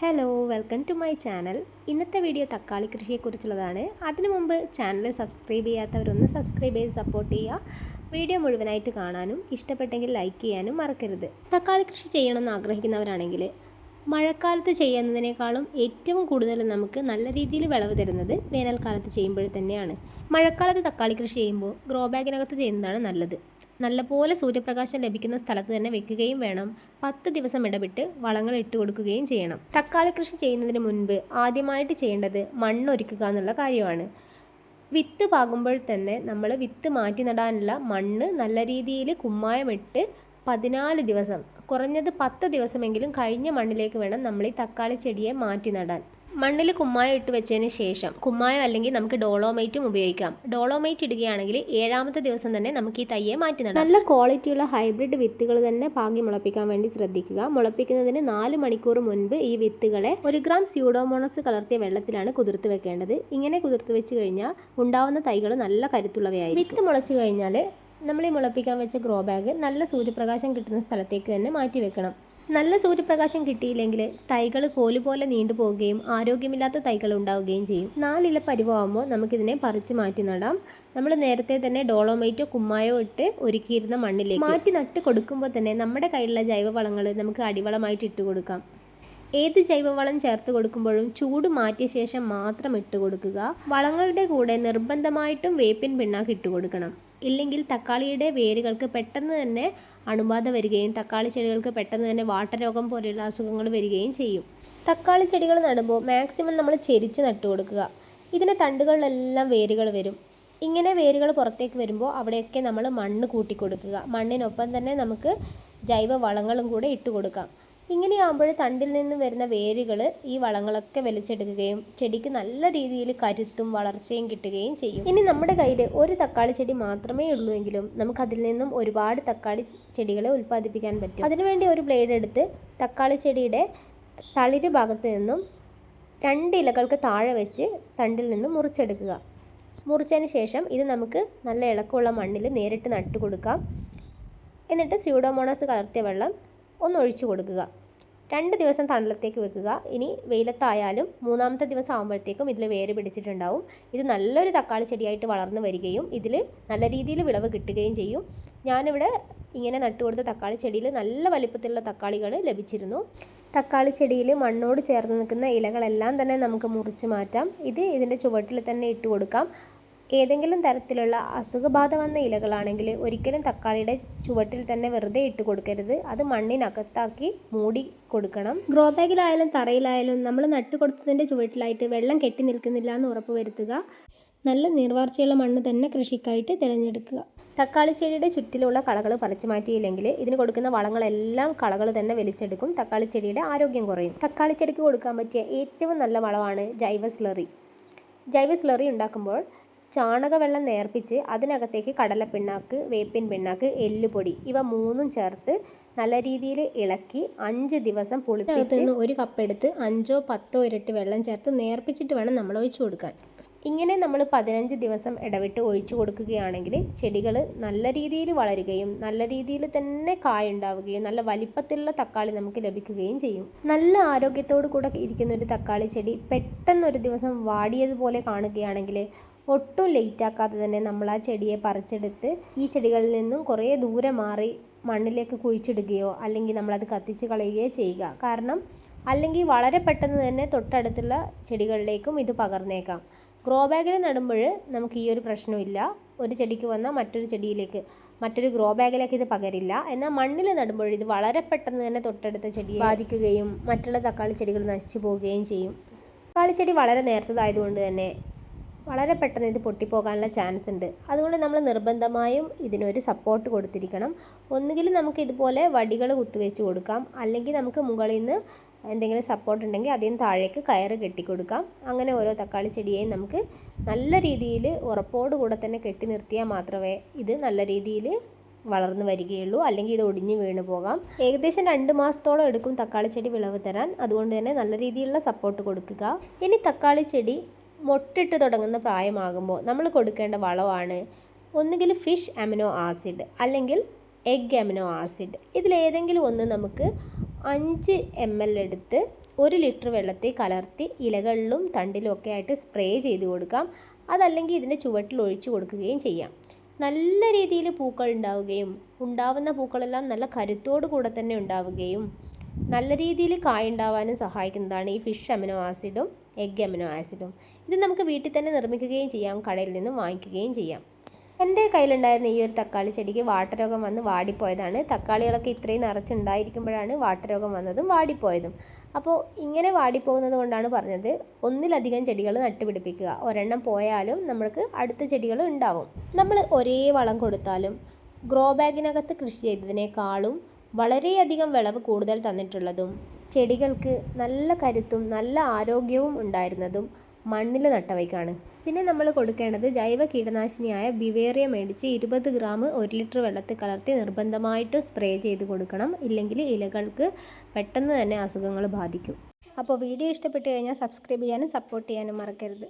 Hello welcome to my channel ഇന്നത്തെ video തക്കാളി കൃഷിയെക്കുറിച്ചുള്ളതാണ്. അതിനു മുമ്പ് ചാനൽ സബ്സ്ക്രൈബ് ചെയ്യാത്തവരൊന്ന് സബ്സ്ക്രൈബ് ചെയ്ത് സപ്പോർട്ട് ചെയ്യുക. വീഡിയോ മുഴുവനായിട്ട് കാണാനും ഇഷ്ടപ്പെട്ടെങ്കിൽ ലൈക്ക് ചെയ്യാനും മറക്കരുത്. തക്കാളി കൃഷി ചെയ്യണമെന്ന് ആഗ്രഹിക്കുന്നവരാണെങ്കിൽ മഴക്കാലത്ത് ചെയ്യുന്നതിനേക്കാളും ഏറ്റവും കൂടുതൽ നമുക്ക് നല്ല രീതിയിൽ വിളവ് തരുന്നത് വേനൽക്കാലത്ത് ചെയ്യുമ്പോൾ തന്നെയാണ്. മഴക്കാലത്ത് തക്കാളി കൃഷി ചെയ്യുമ്പോൾ ഗ്രോ ബാഗിനകത്ത് ചെയ്യുന്നതാണ് നല്ലത്. നല്ലപോലെ സൂര്യപ്രകാശം ലഭിക്കുന്ന സ്ഥലത്ത് തന്നെ വെക്കുകയും വേണം. പത്ത് ദിവസം ഇടവിട്ട് വളങ്ങൾ ഇട്ട് കൊടുക്കുകയും ചെയ്യണം. തക്കാളി കൃഷി ചെയ്യുന്നതിന് മുൻപ് ആദ്യമായിട്ട് ചെയ്യേണ്ടത് മണ്ണൊരുക്കുക എന്നുള്ള കാര്യമാണ്. വിത്ത് പാകുമ്പോൾ തന്നെ നമ്മൾ വിത്ത് മാറ്റി നടാനുള്ള മണ്ണ് നല്ല രീതിയിൽ കുമ്മായമിട്ട് പതിനാല് ദിവസം കുറഞ്ഞത് പത്ത് ദിവസമെങ്കിലും കഴിഞ്ഞ മണ്ണിലേക്ക് വേണം നമ്മൾ ഈ തക്കാളി ചെടിയെ മാറ്റി നടാൻ. മണ്ണിൽ കുമ്മായം ഇട്ട് വെച്ചതിന് ശേഷം കുമ്മായം അല്ലെങ്കിൽ നമുക്ക് ഡോളോമൈറ്റും ഉപയോഗിക്കാം. ഡോളോമൈറ്റ് ഇടുകയാണെങ്കിൽ ഏഴാമത്തെ ദിവസം തന്നെ നമുക്ക് ഈ തയ്യെ മാറ്റി നടാം. നല്ല ക്വാളിറ്റിയുള്ള ഹൈബ്രിഡ് വിത്തുകൾ തന്നെ പാകി മുളപ്പിക്കാൻ വേണ്ടി ശ്രദ്ധിക്കുക. മുളപ്പിക്കുന്നതിന് നാല് മണിക്കൂർ മുൻപ് ഈ വിത്തുകളെ ഒരു ഗ്രാം സ്യൂഡോമോണസ് കലർത്തിയ വെള്ളത്തിലാണ് കുതിർത്ത് വെക്കേണ്ടത്. ഇങ്ങനെ കുതിർത്ത് വെച്ച് കഴിഞ്ഞാൽ ഉണ്ടാവുന്ന തൈകൾ നല്ല കരുത്തുള്ളവയായിരിക്കും. വിത്ത് മുളച്ചു കഴിഞ്ഞാൽ നമ്മൾ ഈ മുളപ്പിക്കാൻ വെച്ച ഗ്രോ ബാഗ് നല്ല സൂര്യപ്രകാശം കിട്ടുന്ന സ്ഥലത്തേക്ക് തന്നെ മാറ്റി വെക്കണം. നല്ല സൂര്യപ്രകാശം കിട്ടിയില്ലെങ്കിൽ തൈകൾ കോലുപോലെ നീണ്ടു നീണ്ടുപോവുകയും ആരോഗ്യമില്ലാത്ത തൈകൾ ഉണ്ടാവുകയും ചെയ്യും. നാലില പരിവാകുമ്പോൾ നമുക്കിതിനെ പറിച്ച് മാറ്റി നടാം. നമ്മൾ നേരത്തെ തന്നെ ഡോളോമൈറ്റോ കുമ്മായോ ഇട്ട് ഒരുക്കിയിരുന്ന മണ്ണിലേക്ക് മാറ്റി നട്ട് കൊടുക്കുമ്പോൾ തന്നെ നമ്മുടെ കയ്യിലുള്ള ജൈവവളങ്ങൾ നമുക്ക് അടിവളമായിട്ട് ഇട്ട് കൊടുക്കാം. ഏത് ജൈവവളം ചേർത്ത് കൊടുക്കുമ്പോഴും ചൂട് മാറ്റിയ ശേഷം മാത്രം ഇട്ട് കൊടുക്കുക. വളങ്ങളുടെ കൂടെ നിർബന്ധമായിട്ടും വേപ്പിൻ പിണ്ണാക്ക് ഇട്ട് കൊടുക്കണം. ഇല്ലെങ്കിൽ തക്കാളിയുടെ വേരുകൾക്ക് പെട്ടെന്ന് തന്നെ അണുബാധ വരികയും തക്കാളി ചെടികൾക്ക് പെട്ടെന്ന് തന്നെ വാട്ടരോഗം പോലെയുള്ള അസുഖങ്ങൾ വരികയും ചെയ്യും. തക്കാളി ചെടികൾ നടുമ്പോൾ മാക്സിമം നമ്മൾ ചെരിച്ച് നട്ടു കൊടുക്കുക. ഇതിന്റെ തണ്ടുകളിലെല്ലാം വേരുകൾ വരും. ഇങ്ങനെ വേരുകൾ പുറത്തേക്ക് വരുമ്പോൾ അവിടെയൊക്കെ നമ്മൾ മണ്ണ് കൂട്ടി കൊടുക്കുക. മണ്ണിനൊപ്പം തന്നെ നമുക്ക് ജൈവ വളങ്ങളും കൂടെ ഇട്ട് കൊടുക്കാം. ഇങ്ങനെയാകുമ്പോൾ തണ്ടിൽ നിന്ന് വരുന്ന വേരുകൾ ഈ വളങ്ങളൊക്കെ വലിച്ചെടുക്കുകയും ചെടിക്ക് നല്ല രീതിയിൽ കരുത്തും വളർച്ചയും കിട്ടുകയും ചെയ്യും. ഇനി നമ്മുടെ കയ്യിൽ ഒരു തക്കാളി ചെടി മാത്രമേ ഉള്ളൂ എങ്കിലും നമുക്ക് അതിൽ നിന്നും ഒരുപാട് തക്കാളി ചെടികളെ ഉൽപ്പാദിപ്പിക്കാൻ പറ്റും. അതിനുവേണ്ടി ഒരു ബ്ലേഡ് എടുത്ത് തക്കാളി ചെടിയുടെ തളിര് ഭാഗത്ത് നിന്നും രണ്ട് ഇലകൾക്ക് താഴെ വെച്ച് തണ്ടിൽ നിന്നും മുറിച്ചെടുക്കുക. മുറിച്ചതിന് ശേഷം ഇത് നമുക്ക് നല്ല ഇളക്കമുള്ള മണ്ണിൽ നേരിട്ട് നട്ടു കൊടുക്കാം എന്നിട്ട് സ്യൂഡോമോണസ് കലർത്തിയ വെള്ളം ഒന്ന് ഒഴിച്ചു കൊടുക്കുക. രണ്ട് ദിവസം തണലത്തേക്ക് വെക്കുക. ഇനി വെയിലത്തായാലും മൂന്നാമത്തെ ദിവസം ആകുമ്പോഴത്തേക്കും ഇതിൽ വേര് പിടിച്ചിട്ടുണ്ടാവും. ഇത് നല്ലൊരു തക്കാളി ചെടിയായിട്ട് വളർന്നു വരികയും ഇതിൽ നല്ല രീതിയിൽ വിളവ് കിട്ടുകയും ചെയ്യും. ഞാനിവിടെ ഇങ്ങനെ നട്ടുകൊടുത്ത തക്കാളി ചെടിയിൽ നല്ല വലിപ്പത്തിലുള്ള തക്കാളികൾ ലഭിച്ചിരുന്നു. തക്കാളി ചെടിയിൽ മണ്ണോട് ചേർന്ന് നിൽക്കുന്ന ഇലകളെല്ലാം തന്നെ നമുക്ക് മുറിച്ച് മാറ്റാം. ഇത് ഇതിന്റെ ചുവട്ടിൽ തന്നെ ഇട്ട് കൊടുക്കാം. ഏതെങ്കിലും തരത്തിലുള്ള അസുഖബാധ വന്ന ഇലകളാണെങ്കിൽ ഒരിക്കലും തക്കാളിയുടെ ചുവട്ടിൽ തന്നെ വെറുതെ ഇട്ട് കൊടുക്കരുത്. അത് മണ്ണിനകത്താക്കി മൂടി കൊടുക്കണം. ഗ്രോ ബാഗിലായാലും തറയിലായാലും നമ്മൾ നട്ടു കൊടുത്തതിന്റെ ചുവട്ടിലായിട്ട് വെള്ളം കെട്ടി നിൽക്കുന്നില്ല എന്ന് ഉറപ്പ് വരുത്തുക. നല്ല നീർവാർച്ചയുള്ള മണ്ണ് തന്നെ കൃഷിക്കായിട്ട് തിരഞ്ഞെടുക്കുക. തക്കാളി ചെടിയുടെ ചുറ്റിലുള്ള കളകൾ പറിച്ചു മാറ്റിയില്ലെങ്കിൽ ഇതിന് കൊടുക്കുന്ന വളങ്ങളെല്ലാം കളകൾ തന്നെ വലിച്ചെടുക്കും. തക്കാളി ചെടിയുടെ ആരോഗ്യം കുറയും. തക്കാളി ചെടിക്ക് കൊടുക്കാൻ പറ്റിയ ഏറ്റവും നല്ല വളമാണ് ജൈവ സ്ലറി. ജൈവ സ്ലറി ഉണ്ടാക്കുമ്പോൾ ചാണകവെള്ളം നേർപ്പിച്ച് അതിനകത്തേക്ക് കടലപ്പിണ്ണാക്ക് വേപ്പിൻ പിണ്ണാക്ക് എല്ലുപൊടി ഇവ മൂന്നും ചേർത്ത് നല്ല രീതിയിൽ ഇളക്കി അഞ്ച് ദിവസം പുളിപ്പിച്ച് ഒരു കപ്പ് എടുത്ത് അഞ്ചോ പത്തോ ഇരട്ടി വെള്ളം ചേർത്ത് നേർപ്പിച്ചിട്ട് വേണം നമ്മൾ ഒഴിച്ചു കൊടുക്കാൻ. ഇങ്ങനെ നമ്മൾ പതിനഞ്ച് ദിവസം ഇടവിട്ട് ഒഴിച്ചു കൊടുക്കുകയാണെങ്കിൽ ചെടികൾ നല്ല രീതിയിൽ വളരുകയും നല്ല രീതിയിൽ തന്നെ കായുണ്ടാവുകയും നല്ല വലിപ്പത്തിലുള്ള തക്കാളി നമുക്ക് ലഭിക്കുകയും ചെയ്യും. നല്ല ആരോഗ്യത്തോടു കൂടെ ഇരിക്കുന്ന ഒരു തക്കാളി ചെടി പെട്ടെന്ന് ഒരു ദിവസം വാടിയതുപോലെ കാണുകയാണെങ്കിൽ ഒട്ടും ലേറ്റ് ആക്കാതെ തന്നെ നമ്മൾ ആ ചെടിയെ പറിച്ചെടുത്ത് ഈ ചെടികളിൽ നിന്നും കുറേ ദൂരെ മാറി മണ്ണിലേക്ക് കുഴിച്ചിടുകയോ അല്ലെങ്കിൽ നമ്മളത് കത്തിച്ച് കളയുകയോ ചെയ്യുക. കാരണം അല്ലെങ്കിൽ വളരെ പെട്ടെന്ന് തന്നെ തൊട്ടടുത്തുള്ള ചെടികളിലേക്കും ഇത് പകർന്നേക്കാം. ഗ്രോ ബാഗിൽ നടുമ്പോൾ നമുക്ക് ഈ ഒരു പ്രശ്നമില്ല ഒരു ചെടിക്ക് വന്നാൽ മറ്റൊരു ചെടിയിലേക്ക് മറ്റൊരു ഗ്രോ ബാഗിലേക്ക് ഇത് പകരില്ല. എന്നാൽ മണ്ണിൽ നടുമ്പോൾ ഇത് വളരെ പെട്ടെന്ന് തന്നെ തൊട്ടടുത്ത ചെടിയെ ബാധിക്കുകയും മറ്റുള്ള തക്കാളി ചെടികൾ നശിച്ചു പോവുകയും ചെയ്യും. തക്കാളി ചെടി വളരെ നേർത്തതായതുകൊണ്ട് തന്നെ വളരെ പെട്ടെന്ന് ഇത് പൊട്ടിപ്പോകാനുള്ള ചാൻസ് ഉണ്ട്. അതുകൊണ്ട് നമ്മൾ നിർബന്ധമായും ഇതിനൊരു സപ്പോർട്ട് കൊടുത്തിരിക്കണം. ഒന്നുകിൽ നമുക്ക് ഇതുപോലെ വടികൾ കുത്തിവെച്ച് കൊടുക്കാം. അല്ലെങ്കിൽ നമുക്ക് മുകളിൽ നിന്ന് എന്തെങ്കിലും സപ്പോർട്ട് ഉണ്ടെങ്കിൽ അതിന് താഴേക്ക് കയറ് കെട്ടിക്കൊടുക്കാം അങ്ങനെ ഓരോ തക്കാളി ചെടിയെയും നമുക്ക് നല്ല രീതിയിൽ ഉറപ്പോടുകൂടെ തന്നെ കെട്ടി നിർത്തിയാൽ മാത്രമേ ഇത് നല്ല രീതിയിൽ വളർന്നു വരികയുള്ളൂ. അല്ലെങ്കിൽ ഇത് ഒടിഞ്ഞു വീണു പോകാം. ഏകദേശം രണ്ട് മാസത്തോളം എടുക്കും തക്കാളി ചെടി വിളവ് തരാൻ. അതുകൊണ്ട് തന്നെ നല്ല രീതിയിലുള്ള സപ്പോർട്ട് കൊടുക്കുക. ഇനി തക്കാളി ചെടി മൊട്ടിട്ട് തുടങ്ങുന്ന പ്രായമാകുമ്പോൾ നമ്മൾ കൊടുക്കേണ്ട വളമാണ് ഒന്നുകിൽ ഫിഷ് അമിനോ ആസിഡ് അല്ലെങ്കിൽ എഗ് അമിനോ ആസിഡ് ഇതിലേതെങ്കിലും ഒന്ന് നമുക്ക് അഞ്ച് എം എൽ എടുത്ത് ഒരു ലിറ്റർ വെള്ളത്തിൽ കലർത്തി ഇലകളിലും തണ്ടിലും ഒക്കെ ആയിട്ട് സ്പ്രേ ചെയ്ത് കൊടുക്കാം. അതല്ലെങ്കിൽ ഇതിന്റെ ചുവട്ടിൽ ഒഴിച്ചു കൊടുക്കുകയും ചെയ്യാം. നല്ല രീതിയിൽ പൂക്കൾ ഉണ്ടാവുകയും ഉണ്ടാവുന്ന പൂക്കളെല്ലാം നല്ല കരുത്തോടു കൂടെ തന്നെ ഉണ്ടാവുകയും നല്ല രീതിയിൽ കായ ഉണ്ടാവാനും സഹായിക്കുന്നതാണ് ഈ ഫിഷ് അമിനോ ആസിഡും എഗ് അമിനോ ആസിഡും. ഇത് നമുക്ക് വീട്ടിൽ തന്നെ നിർമ്മിക്കുകയും ചെയ്യാം കടയിൽ നിന്നും വാങ്ങിക്കുകയും ചെയ്യാം. എന്റെ കയ്യിലുണ്ടായിരുന്ന ഈ ഒരു തക്കാളി ചെടിക്ക് വാട്ടരോഗം വന്ന് വാടിപ്പോയതാണ്. തക്കാളികളൊക്കെ ഇത്രയും നിറച്ചുണ്ടായിരിക്കുമ്പോഴാണ് വാട്ടരോഗം വന്നതും വാടിപ്പോയതും. അപ്പോൾ ഇങ്ങനെ വാടിപ്പോകുന്നത് കൊണ്ടാണ് പറഞ്ഞത് ഒന്നിലധികം ചെടികൾ നട്ടുപിടിപ്പിക്കുക. ഒരെണ്ണം പോയാലും നമ്മൾക്ക് അടുത്ത ചെടികൾ ഉണ്ടാവും. നമ്മൾ ഒരേ വളം കൊടുത്താലും ഗ്രോ ബാഗിനകത്ത് കൃഷി ചെയ്തതിനേക്കാളും വളരെയധികം വിളവ് കൂടുതൽ തന്നിട്ടുള്ളതും ചെടികൾക്ക് നല്ല കരുത്തും നല്ല ആരോഗ്യവും ഉണ്ടായിരുന്നതും മണ്ണിൽ നട്ടവയ്ക്കാണ്. പിന്നെ നമ്മൾ കൊടുക്കേണ്ടത് ജൈവ കീടനാശിനിയായ ബിവേറിയ മേടിച്ച് ഇരുപത് ഗ്രാം ഒരു ലിറ്റർ വെള്ളത്തിൽ കലർത്തി നിർബന്ധമായിട്ട് സ്പ്രേ ചെയ്ത് കൊടുക്കണം. ഇല്ലെങ്കിൽ ഇലകൾക്ക് പെട്ടെന്ന് തന്നെ അസുഖങ്ങൾ ബാധിക്കും. അപ്പോൾ വീഡിയോ ഇഷ്ടപ്പെട്ട് കഴിഞ്ഞാൽ സബ്സ്ക്രൈബ് ചെയ്യാനും സപ്പോർട്ട് ചെയ്യാനും മറക്കരുത്.